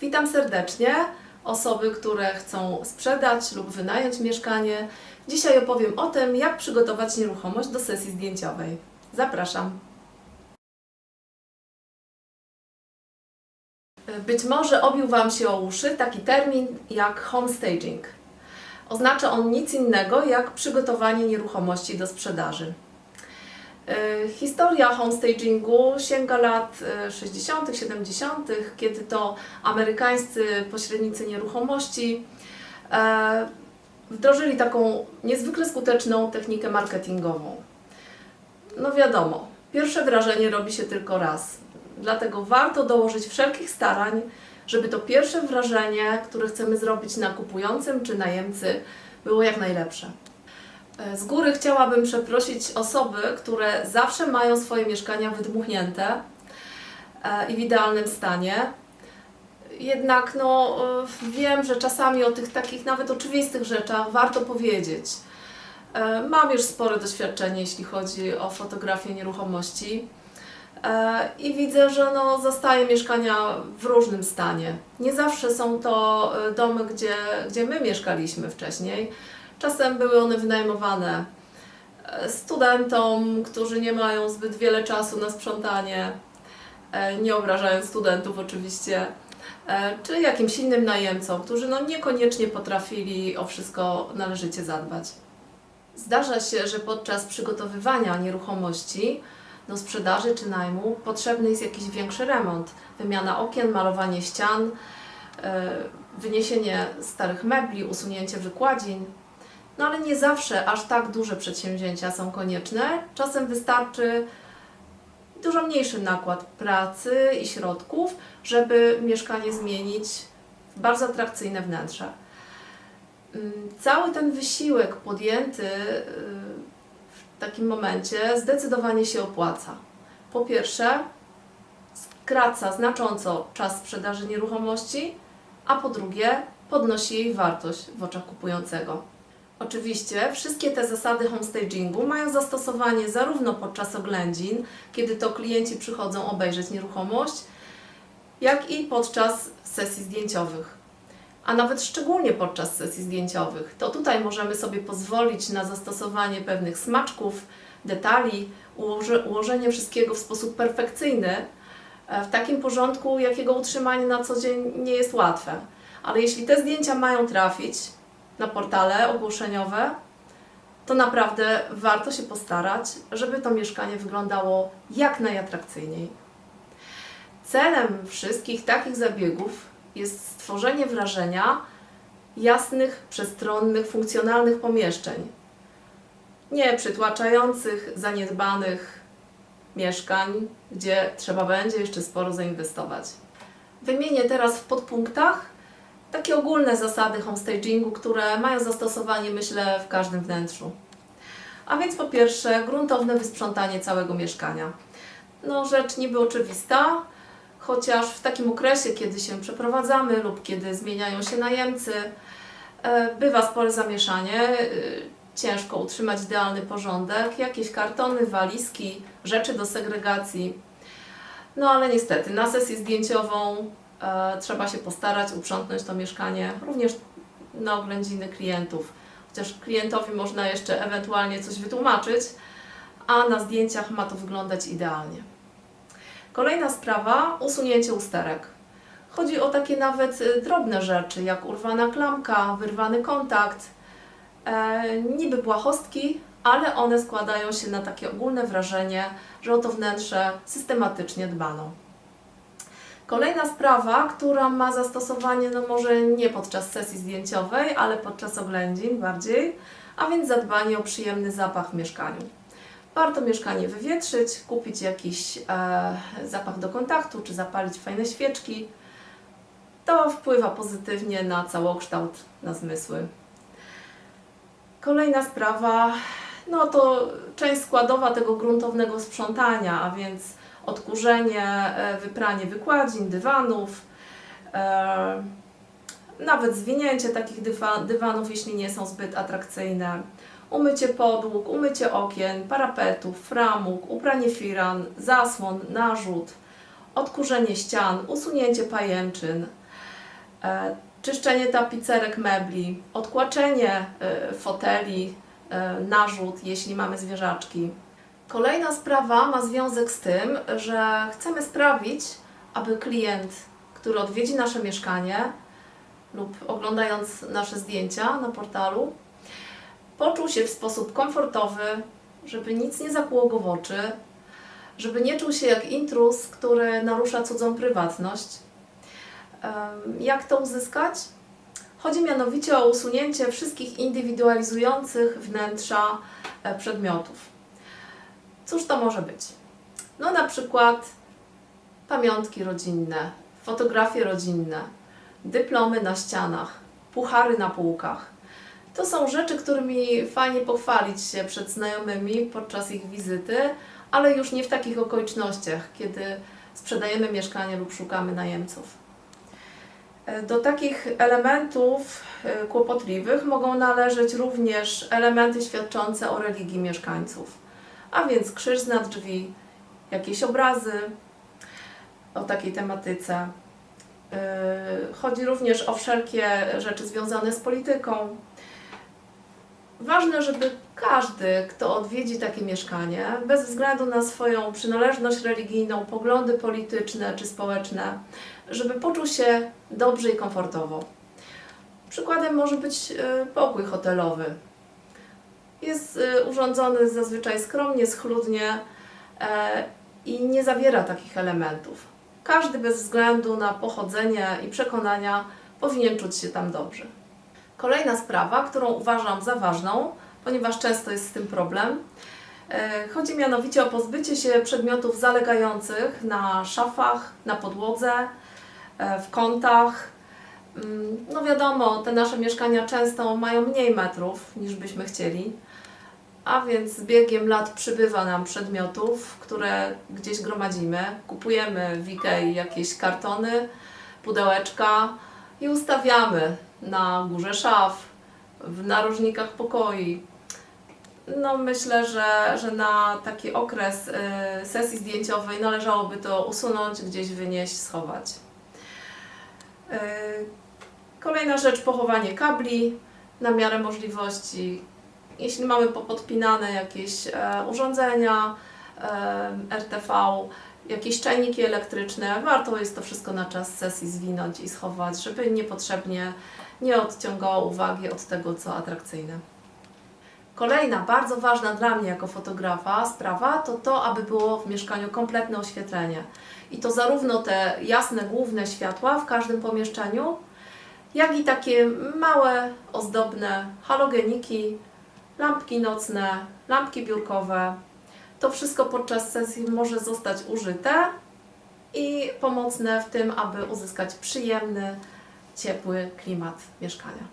Witam serdecznie osoby, które chcą sprzedać lub wynająć mieszkanie. Dzisiaj opowiem o tym, jak przygotować nieruchomość do sesji zdjęciowej. Zapraszam. Być może obił Wam się o uszy taki termin jak homestaging. Oznacza on nic innego jak przygotowanie nieruchomości do sprzedaży. E, Historia homestagingu sięga lat e, 60., 70., kiedy to amerykańscy pośrednicy nieruchomości e, wdrożyli taką niezwykle skuteczną technikę marketingową. No wiadomo, pierwsze wrażenie robi się tylko raz, dlatego warto dołożyć wszelkich starań, żeby to pierwsze wrażenie, które chcemy zrobić na kupującym czy najemcy, było jak najlepsze. E, Z góry chciałabym przeprosić osoby, które zawsze mają swoje mieszkania wydmuchnięte e, i w idealnym stanie. Jednak no, e, wiem, że czasami o tych takich nawet oczywistych rzeczach warto powiedzieć. Mam już spore doświadczenie, jeśli chodzi o fotografię nieruchomości. I widzę, że no, zostaje mieszkania w różnym stanie. Nie zawsze są to domy, gdzie, gdzie my mieszkaliśmy wcześniej. Czasem były one wynajmowane e, studentom, którzy nie mają zbyt wiele czasu na sprzątanie, e, nie obrażając studentów oczywiście, e, czy jakimś innym najemcom, którzy no niekoniecznie potrafili o wszystko należycie zadbać. Zdarza się, że podczas przygotowywania nieruchomości do sprzedaży czy najmu potrzebny jest jakiś większy remont, wymiana okien, malowanie ścian, wyniesienie starych mebli, usunięcie wykładzin. No ale nie zawsze aż tak duże przedsięwzięcia są konieczne. Czasem wystarczy dużo mniejszy nakład pracy i środków, żeby mieszkanie zmienić w bardzo atrakcyjne wnętrze. Mm, Cały ten wysiłek podjęty y, w takim momencie zdecydowanie się opłaca. Po pierwsze, skraca znacząco czas sprzedaży nieruchomości, a po drugie, podnosi jej wartość w oczach kupującego. Oczywiście wszystkie te zasady homestagingu mają zastosowanie zarówno podczas oględzin, kiedy to klienci przychodzą obejrzeć nieruchomość, jak i podczas sesji zdjęciowych. A nawet szczególnie podczas sesji zdjęciowych. To tutaj możemy sobie pozwolić na zastosowanie pewnych smaczków, detali, ułoże, ułożenie wszystkiego w sposób perfekcyjny, e, w takim porządku, jakiego utrzymanie na co dzień nie jest łatwe. Ale jeśli te zdjęcia mają trafić na portale ogłoszeniowe, to naprawdę warto się postarać, żeby to mieszkanie wyglądało jak najatrakcyjniej. Celem wszystkich takich zabiegów jest stworzenie wrażenia jasnych, przestronnych, funkcjonalnych pomieszczeń. Nie przytłaczających, zaniedbanych mieszkań, gdzie trzeba będzie jeszcze sporo zainwestować. Wymienię teraz w podpunktach takie ogólne zasady homestagingu, które mają zastosowanie, myślę, w każdym wnętrzu. A więc po pierwsze, gruntowne wysprzątanie całego mieszkania. No, rzecz niby oczywista, chociaż w takim okresie, kiedy się przeprowadzamy lub kiedy zmieniają się najemcy, e, bywa spore zamieszanie. e, Ciężko utrzymać idealny porządek, jakieś kartony, walizki, rzeczy do segregacji. No ale niestety, na sesję zdjęciową trzeba się postarać, uprzątnąć to mieszkanie, również na oględziny klientów. Chociaż klientowi można jeszcze ewentualnie coś wytłumaczyć, a na zdjęciach ma to wyglądać idealnie. Kolejna sprawa usunięcie usterek. Chodzi o takie nawet y, drobne rzeczy, jak urwana klamka, wyrwany kontakt, e, niby błahostki, ale one składają się na takie ogólne wrażenie, że o to wnętrze systematycznie dbano. Kolejna sprawa, która ma zastosowanie, no może nie podczas sesji zdjęciowej, ale podczas oględzin bardziej, a więc zadbanie o przyjemny zapach w mieszkaniu. Warto mieszkanie wywietrzyć, kupić jakiś e, zapach do kontaktu, czy zapalić fajne świeczki. To wpływa pozytywnie na całokształt, na zmysły. Kolejna sprawa, no to część składowa tego gruntownego sprzątania, a więc odkurzenie, e, wypranie wykładzin, dywanów, e, nawet zwinięcie takich dywa- dywanów, jeśli nie są zbyt atrakcyjne, umycie podłóg, umycie okien, parapetów, framug, upranie firan, zasłon, narzut, odkurzenie ścian, usunięcie pajęczyn, e, czyszczenie tapicerek mebli, odkłaczenie foteli, narzut, jeśli mamy zwierzaczki. Kolejna sprawa ma związek z tym, że chcemy sprawić, aby klient, który odwiedzi nasze mieszkanie lub oglądając nasze zdjęcia na portalu, poczuł się w sposób komfortowy, żeby nic nie zakłuło go w oczy, żeby nie czuł się jak intruz, który narusza cudzą prywatność. Jak to uzyskać? Chodzi mianowicie o usunięcie wszystkich indywidualizujących wnętrza e, przedmiotów. Cóż to może być? No na przykład pamiątki rodzinne, fotografie rodzinne, dyplomy na ścianach, puchary na półkach. To są rzeczy, którymi fajnie pochwalić się przed znajomymi podczas ich wizyty, ale już nie w takich okolicznościach, kiedy sprzedajemy mieszkanie lub szukamy najemców. Do takich elementów e, kłopotliwych mogą należeć również elementy świadczące o religii mieszkańców, a więc krzyż nad drzwi, jakieś obrazy o takiej tematyce. E, Chodzi również o wszelkie rzeczy związane z polityką. Ważne, żeby każdy, kto odwiedzi takie mieszkanie, bez względu na swoją przynależność religijną, poglądy polityczne czy społeczne, żeby poczuł się dobrze i komfortowo. Przykładem może być e, pokój hotelowy. Jest e, urządzony zazwyczaj skromnie, schludnie e, i nie zawiera takich elementów. Każdy bez względu na pochodzenie i przekonania powinien czuć się tam dobrze. Kolejna sprawa, którą uważam za ważną, ponieważ często jest z tym problem, e, chodzi mianowicie o pozbycie się przedmiotów zalegających na szafach, na podłodze, e, w kątach. Mm, No wiadomo, te nasze mieszkania często mają mniej metrów niż byśmy chcieli, a więc z biegiem lat przybywa nam przedmiotów, które gdzieś gromadzimy. Kupujemy w Ikei jakieś kartony, pudełeczka i ustawiamy na górze szaf, w narożnikach pokoi. No myślę, że, że na taki okres y, sesji zdjęciowej należałoby to usunąć, gdzieś wynieść, schować. Y, Kolejna rzecz, pochowanie kabli na miarę możliwości. Jeśli mamy popodpinane jakieś e, urządzenia e, RTV, jakieś czajniki elektryczne, warto jest to wszystko na czas sesji zwinąć i schować, żeby niepotrzebnie nie odciągało uwagi od tego, co atrakcyjne. Kolejna bardzo ważna dla mnie jako fotografa sprawa to to, aby było w mieszkaniu kompletne oświetlenie. I to zarówno te jasne główne światła w każdym pomieszczeniu, jak i takie małe, ozdobne halogeniki, lampki nocne, lampki biurkowe. To wszystko podczas sesji może zostać użyte i pomocne w tym, aby uzyskać przyjemny, ciepły klimat mieszkania.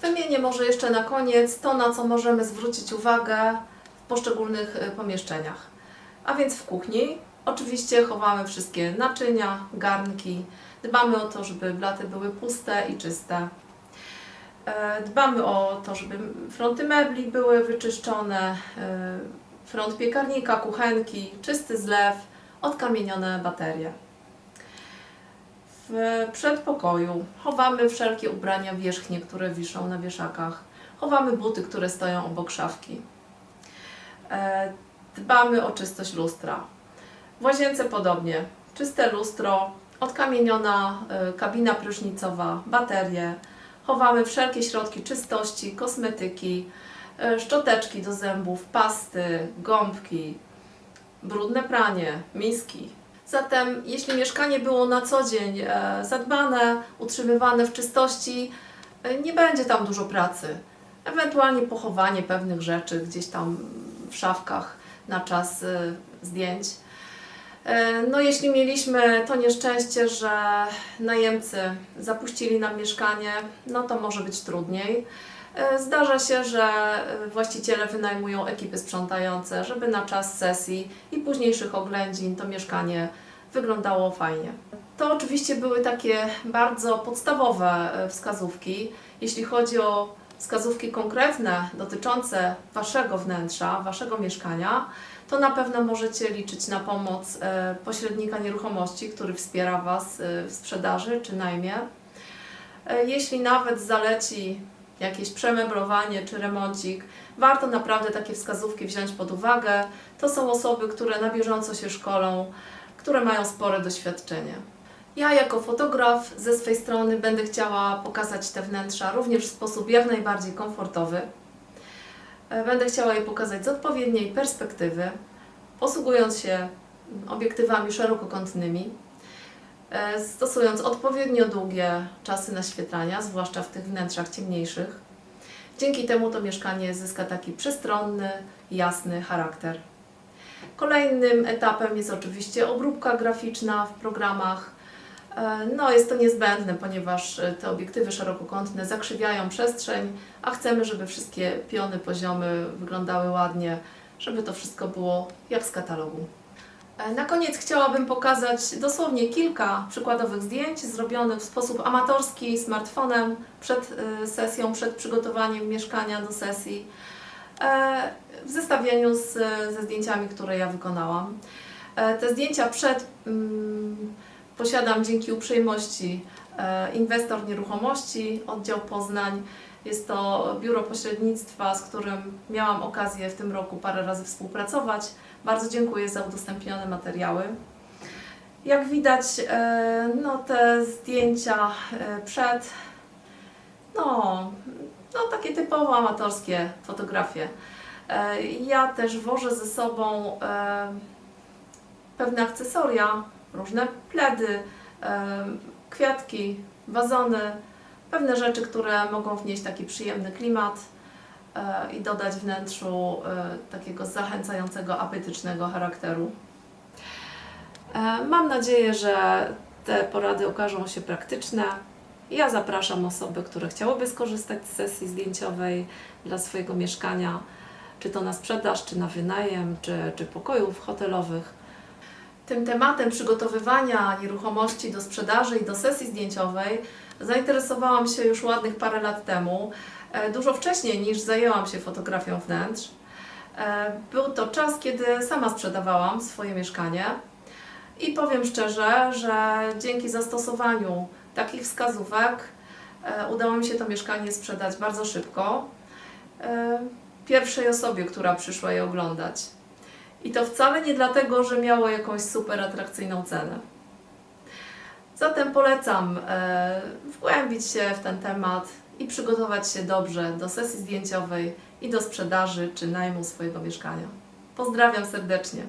Wymienię może jeszcze na koniec to, na co możemy zwrócić uwagę w poszczególnych y, pomieszczeniach. A więc w kuchni oczywiście chowamy wszystkie naczynia, garnki, dbamy o to, żeby blaty były puste i czyste. E, Dbamy o to, żeby fronty mebli były wyczyszczone, e, front piekarnika, kuchenki, czysty zlew, odkamienione baterie. W przedpokoju chowamy wszelkie ubrania wierzchnie, które wiszą na wieszakach. Chowamy buty, które stoją obok szafki. E, Dbamy o czystość lustra. W łazience podobnie. Czyste lustro, odkamieniona kabina prysznicowa, baterie. Chowamy wszelkie środki czystości, kosmetyki, e, szczoteczki do zębów, pasty, gąbki, brudne pranie, miski. Zatem, jeśli mieszkanie było na co dzień e, zadbane, utrzymywane w czystości, e, nie będzie tam dużo pracy. Ewentualnie pochowanie pewnych rzeczy gdzieś tam w szafkach na czas zdjęć. E, No, jeśli mieliśmy to nieszczęście, że najemcy zapuścili nam mieszkanie, no to może być trudniej. E, Zdarza się, że właściciele wynajmują ekipy sprzątające, żeby na czas sesji i późniejszych oględzin to mieszkanie wyglądało fajnie. To oczywiście były takie bardzo podstawowe e, wskazówki. Jeśli chodzi o wskazówki konkretne dotyczące Waszego wnętrza, Waszego mieszkania, to na pewno możecie liczyć na pomoc e, pośrednika nieruchomości, który wspiera Was e, w sprzedaży czy najmie. E, Jeśli nawet zaleci jakieś przemeblowanie czy remoncik, warto naprawdę takie wskazówki wziąć pod uwagę. To są osoby, które na bieżąco się szkolą, które mają spore doświadczenie. Ja jako fotograf ze swej strony będę chciała pokazać te wnętrza również w sposób jak najbardziej komfortowy. E, Będę chciała je pokazać z odpowiedniej perspektywy, posługując się obiektywami szerokokątnymi, e, stosując odpowiednio długie czasy naświetlania, zwłaszcza w tych wnętrzach ciemniejszych. Dzięki temu to mieszkanie zyska taki przestronny, jasny charakter. Kolejnym etapem jest oczywiście obróbka graficzna w programach. E, No, jest to niezbędne, ponieważ e, te obiektywy szerokokątne zakrzywiają przestrzeń, a chcemy, żeby wszystkie piony, poziomy wyglądały ładnie, żeby to wszystko było jak z katalogu. E, Na koniec chciałabym pokazać dosłownie kilka przykładowych zdjęć zrobionych w sposób amatorski smartfonem przed sesją, przed przygotowaniem mieszkania do sesji, w zestawieniu z, ze zdjęciami, które ja wykonałam. Te zdjęcia przed mm, posiadam dzięki uprzejmości e, inwestor nieruchomości, oddział Poznań. Jest to biuro pośrednictwa, z którym miałam okazję w tym roku parę razy współpracować. Bardzo dziękuję za udostępnione materiały. Jak widać, e, no te zdjęcia e, przed, no, no takie typowo amatorskie fotografie. Ja też wożę ze sobą pewne akcesoria, różne pledy, kwiatki, wazony, pewne rzeczy, które mogą wnieść taki przyjemny klimat e, i dodać wnętrzu e, takiego zachęcającego, apetycznego charakteru. E, Mam nadzieję, że te porady okażą się praktyczne. Ja zapraszam osoby, które chciałyby skorzystać z sesji zdjęciowej dla swojego mieszkania, czy to na sprzedaż, czy na wynajem, czy, czy pokojów hotelowych. Tym tematem przygotowywania nieruchomości do sprzedaży i do sesji zdjęciowej zainteresowałam się już ładnych parę lat temu, e, dużo wcześniej niż zajęłam się fotografią wnętrz. E, Był to czas, kiedy sama sprzedawałam swoje mieszkanie i powiem szczerze, że dzięki zastosowaniu takich wskazówek e, udało mi się to mieszkanie sprzedać bardzo szybko pierwszej osobie, która przyszła je oglądać. I to wcale nie dlatego, że miało jakąś super atrakcyjną cenę. Zatem polecam e, wgłębić się w ten temat i przygotować się dobrze do sesji zdjęciowej i do sprzedaży czy najmu swojego mieszkania. Pozdrawiam serdecznie.